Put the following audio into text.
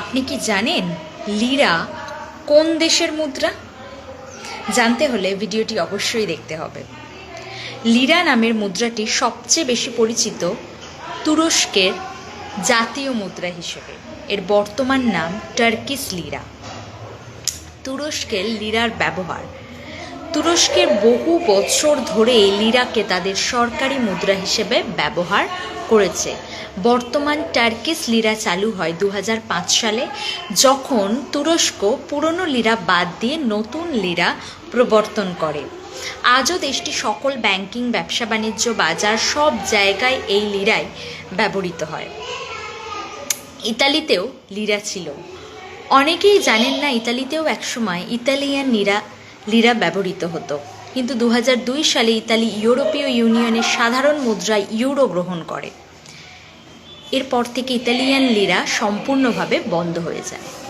আপনি কি জানেন লিরা কোন দেশের মুদ্রা? জানতে হলে ভিডিওটি অবশ্যই দেখতে হবে। লিরা নামের মুদ্রাটি সবচেয়ে বেশি পরিচিত তুরস্কের জাতীয় মুদ্রা হিসেবে। এর বর্তমান নাম টার্কিস লিরা। তুরস্কের লিরার ব্যবহার তুরস্কের বহু বছর ধরে লিরাকে তাদের সরকারি মুদ্রা হিসেবে ব্যবহার করেছে। বর্তমান টার্কিস লিরা চালু হয় দু হাজার পাঁচ সালে, যখন তুরস্ক পুরনো লিরা বাদ দিয়ে নতুন লিরা প্রবর্তন করে। আজও দেশটি সকল ব্যাংকিং, ব্যবসা বাণিজ্য, বাজার সব জায়গায় এই লিরাই ব্যবহৃত হয়। ইতালিতেও লিরা ছিল। অনেকেই জানেন না, ইতালিতেও একসময় ইতালিয়ান লিরা লিরা ব্যবহৃত হতো। কিন্তু দু হাজার দুই সালে ইতালি ইউরোপীয় ইউনিয়নের সাধারণ মুদ্রায় ইউরো গ্রহণ করে। এরপর থেকে ইতালিয়ান লিরা সম্পূর্ণভাবে বন্ধ হয়ে যায়।